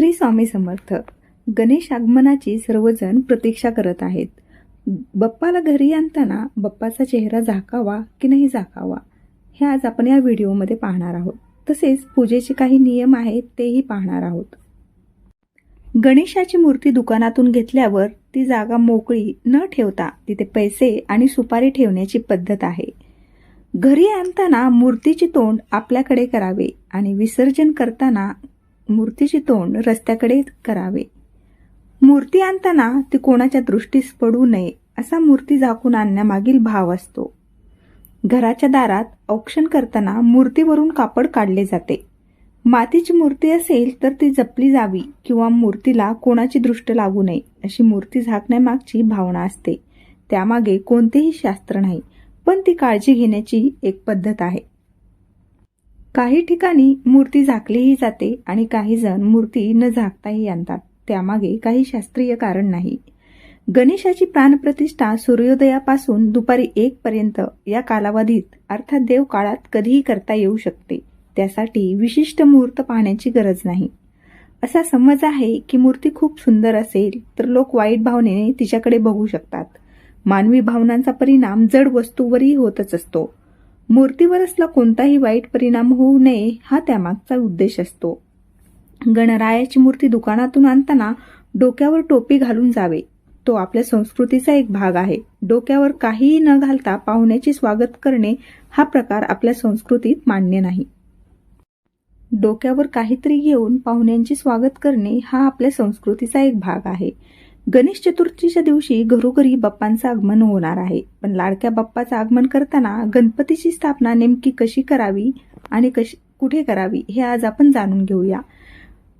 श्री स्वामी समर्थ गणेश आगमनाची सर्वजण प्रतीक्षा करत आहेत. बप्पाला घरी आणताना बप्पाचा चेहरा झाकावा की नाही झाकावा हे आज आपण या व्हिडिओमध्ये पाहणार आहोत. तसेच पूजेचे काही नियम आहेत तेही पाहणार आहोत. गणेशाची मूर्ती दुकानातून घेतल्यावर ती जागा मोकळी न ठेवता तिथे पैसे आणि सुपारी ठेवण्याची पद्धत आहे. घरी आणताना मूर्तीचे तोंड आपल्याकडे करावे आणि विसर्जन करताना मूर्तीचे तोंड रस्त्याकडे करावे. मूर्ती आणताना ती कोणाच्या दृष्टीस पडू नये असा मूर्ती झाकून आणण्यामागील भाव असतो. घराच्या दारात औक्षण करताना मूर्तीवरून कापड काढले जाते. मातीची मूर्ती असेल तर ती जपली जावी किंवा मूर्तीला कोणाची दृष्ट लागू नये अशी मूर्ती झाकण्यामागची भावना असते. त्यामागे कोणतेही शास्त्र नाही पण ती काळजी घेण्याची एक पद्धत आहे. काही ठिकाणी मूर्ती झाकलीही जाते आणि काही जण मूर्ती न झाकताही आणतात. त्यामागे काही शास्त्रीय कारण नाही. गणेशाची प्राणप्रतिष्ठा सूर्योदयापासून दुपारी एक पर्यंत या कालावधीत अर्थात देव काळात कधीही करता येऊ शकते. त्यासाठी विशिष्ट मुहूर्त पाहण्याची गरज नाही. असा समज आहे की मूर्ती खूप सुंदर असेल तर लोक वाईट भावनेने तिच्याकडे बघू शकतात. मानवी भावनांचा परिणाम जड वस्तूवरही होतच असतो. मूर्तीवर असला कोणताही वाईट परिणाम होऊ नये हा त्यामागचा उद्देश असतो. गणरायाची मूर्ती दुकानातून आणताना डोक्यावर टोपी घालून जावे. तो आपल्या संस्कृतीचा एक भाग आहे. डोक्यावर काहीही न घालता पाहुण्याचे स्वागत करणे हा प्रकार आपल्या संस्कृतीत मान्य नाही. डोक्यावर काहीतरी घेऊन पाहुण्यांचे स्वागत करणे हा आपल्या संस्कृतीचा एक भाग आहे. गणेश चतुर्थीच्या दिवशी घरोघरी बाप्पांचं आगमन होणार आहे. पण लाडक्या बाप्पाचं आगमन करताना गणपतीची स्थापना नेमकी कशी करावी आणि कशी कुठे करावी हे आज आपण जाणून घेऊया.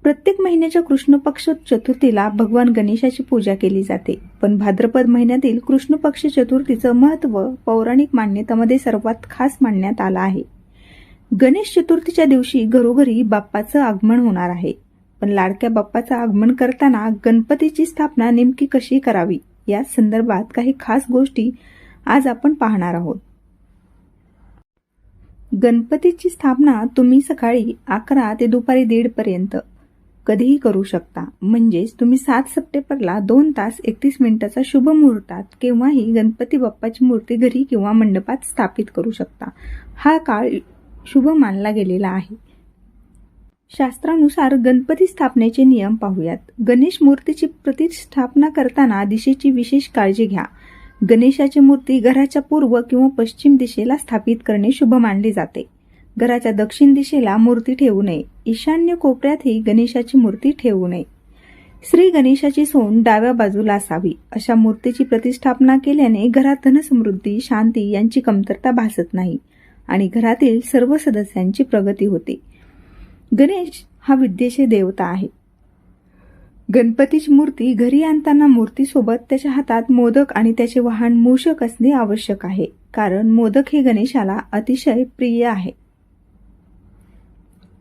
प्रत्येक महिन्याच्या कृष्ण पक्ष चतुर्थीला भगवान गणेशाची पूजा केली जाते. पण भाद्रपद महिन्यातील कृष्ण पक्ष चतुर्थीचं महत्त्व पौराणिक मान्यतामध्ये सर्वात खास मानण्यात आलं आहे. गणेश चतुर्थीच्या दिवशी घरोघरी बाप्पाचं आगमन होणार आहे. पण लाडक्या बाप्पाचं आगमन करताना गणपतीची स्थापना नेमकी कशी करावी? या संदर्भात काही खास गोष्टी आज आपण पाहणार आहोत. गणपतीची स्थापना तुम्ही सकाळी अकरा ते दुपारी दीड पर्यंत कधीही करू शकता. म्हणजेच तुम्ही सात सप्टेंबरला दोन तास एकतीस मिनिटाचा शुभ मुहूर्तात केव्हाही गणपती बाप्पाची मूर्ती घरी किंवा मंडपात स्थापित करू शकता. हा काळ शुभ मानला गेलेला आहे. शास्त्रानुसार गणपती स्थापनेचे नियम पाहूयात. गणेश मूर्तीची प्रतिष्ठापना करताना दिशेची विशेष काळजी घ्या. गणेशाची मूर्ती घराच्या पूर्व किंवा पश्चिम दिशेला स्थापित करणे शुभ मानले जाते. घराच्या दक्षिण दिशेला मूर्ती ठेवू नये. ईशान्य कोपऱ्यातही गणेशाची मूर्ती ठेवू नये. श्री गणेशाची सोंड डाव्या बाजूला असावी. अशा मूर्तीची प्रतिष्ठापना केल्याने घरात धनसमृद्धी शांती यांची कमतरता भासत नाही आणि घरातील सर्व सदस्यांची प्रगती होते. गणेश हा विद्येचे देवता आहे. गणपतीची मूर्ती घरी आणताना मूर्तीसोबत त्याच्या हातात मोदक आणि त्याचे वाहन मूषक असणे आवश्यक आहे कारण मोदक हे गणेशाला अतिशय प्रिय आहे.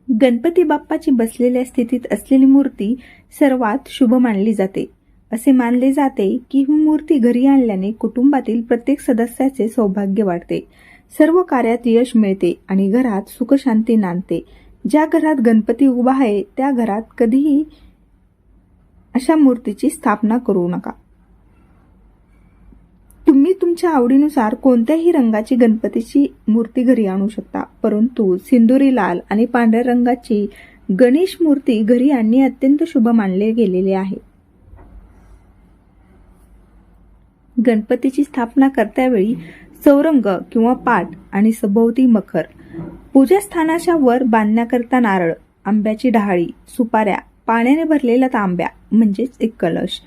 गणपती बाप्पाची बसलेल्या स्थितीत असलेली मूर्ती सर्वात शुभ मानली जाते असे मानले जाते की ही मूर्ती घरी आणल्याने कुटुंबातील प्रत्येक सदस्याचे सौभाग्य वाढते सर्व कार्यात यश मिळते आणि घरात सुखशांती नांदते ज्या घरात गणपती उभा आहे त्या घरात कधीही अशा मूर्तीची स्थापना करू नका. तुम्ही तुमच्या आवडीनुसार कोणत्याही रंगाची गणपतीची मूर्ती घरी आणू शकता परंतु सिंदुरी लाल आणि पांढऱ्या रंगाची गणेश मूर्ती घरी आणणे अत्यंत शुभ मानले गेलेले आहे. गणपतीची स्थापना करत्यावेळी चौरंग किंवा पाट आणि सभोवती मखर पूजास्थानाच्या वर बांधण्याकरता नारळ आंब्याची डहाळी सुपाऱ्या पाण्याने भरलेला तांब्या म्हणजेच एक कलश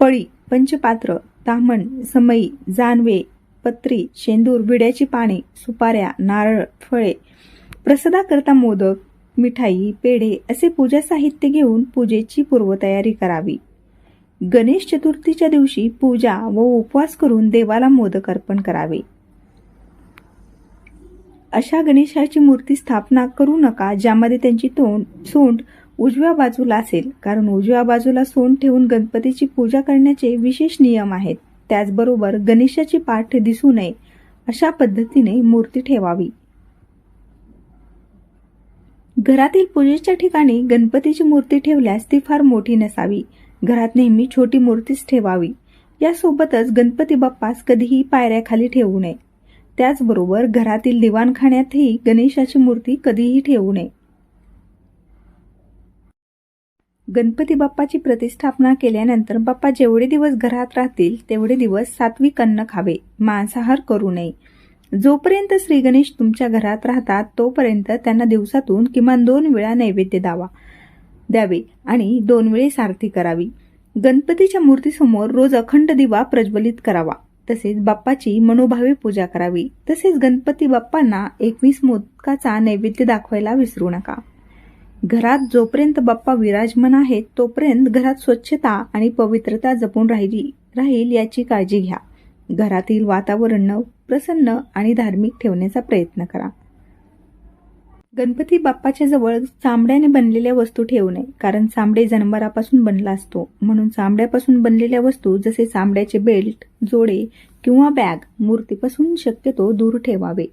पळी पंचपात्र तामण समई जानवे पत्री शेंदूर विड्याची पाने सुपाऱ्या नारळ फळे प्रसादाकरता मोदक मिठाई पेढे असे पूजा साहित्य घेऊन पूजेची पूर्वतयारी करावी. गणेश चतुर्थीच्या दिवशी पूजा व उपवास करून देवाला मोदक अर्पण करावे. अशा गणेशाची मूर्ती स्थापना करू नका ज्यामध्ये त्यांची तोंड सोंड उजव्या बाजूला असेल. कारण उजव्या बाजूला सोंड ठेवून गणपतीची पूजा करण्याचे विशेष नियम आहेत. त्याचबरोबर गणेशाची पाठ दिसू नये अशा पद्धतीने मूर्ती ठेवावी. घरातील पूजेच्या ठिकाणी गणपतीची मूर्ती ठेवल्यास ती फार मोठी नसावी. घरात नेहमी छोटी मूर्तीच ठेवावी. यासोबतच गणपती बाप्पास कधीही पायऱ्याखाली ठेवू नये. त्याचबरोबर घरातील दिवाणखाण्यातही गणेशाची मूर्ती कधीही ठेवू नये. गणपती बाप्पाची प्रतिष्ठापना केल्यानंतर बाप्पा जेवढे दिवस घरात राहतील तेवढे दिवस सात्विक अन्न खावे मांसाहार करू नये. जोपर्यंत श्री गणेश तुमच्या घरात राहतात तोपर्यंत त्यांना दिवसातून किमान दोन वेळा नैवेद्य द्यावा द्यावे आणि दोन वेळेस आरती करावी. गणपतीच्या मूर्तीसमोर रोज अखंड दिवा प्रज्वलित करावा. तसेच बाप्पाची मनोभावे पूजा करावी. तसेच गणपती बाप्पांना एकवीस मोदकाचा नैवेद्य दाखवायला विसरू नका. घरात जोपर्यंत बाप्पा विराजमान आहेत तोपर्यंत घरात स्वच्छता आणि पवित्रता जपून राहिली राहील याची काळजी घ्या. घरातील वातावरण प्रसन्न आणि धार्मिक ठेवण्याचा प्रयत्न करा. गणपती बाप्पाच्या जवळ चांबड्याने बनलेल्या वस्तू ठेवू नये कारण चांबडे जनावरापासून बनला असतो. म्हणून चांबड्यापासून बनलेल्या वस्तू जसे चांबड्याचे बेल्ट जोडे किंवा बॅग मूर्तीपासून शक्यतो दूर ठेवावे.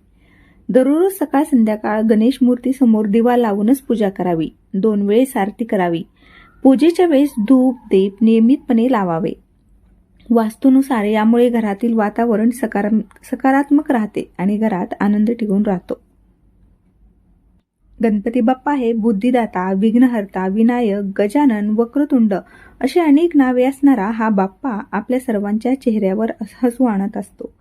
दररोज सकाळ संध्याकाळ गणेश मूर्ती समोर दिवा लावूनच पूजा करावी. दोन वेळेस आरती करावी. पूजेच्या वेळेस धूप दीप नियमितपणे लावावे. वास्तूनुसार यामुळे घरातील वातावरण सकारात्मक राहते आणि घरात आनंद टिकून राहतो. गणपती बाप्पा हे बुद्धिदाता विघ्नहर्ता विनायक गजानन वक्रतुंड अशी अनेक नावे असणारा हा बाप्पा आपल्या सर्वांच्या चेहऱ्यावर हसू आणत असतो.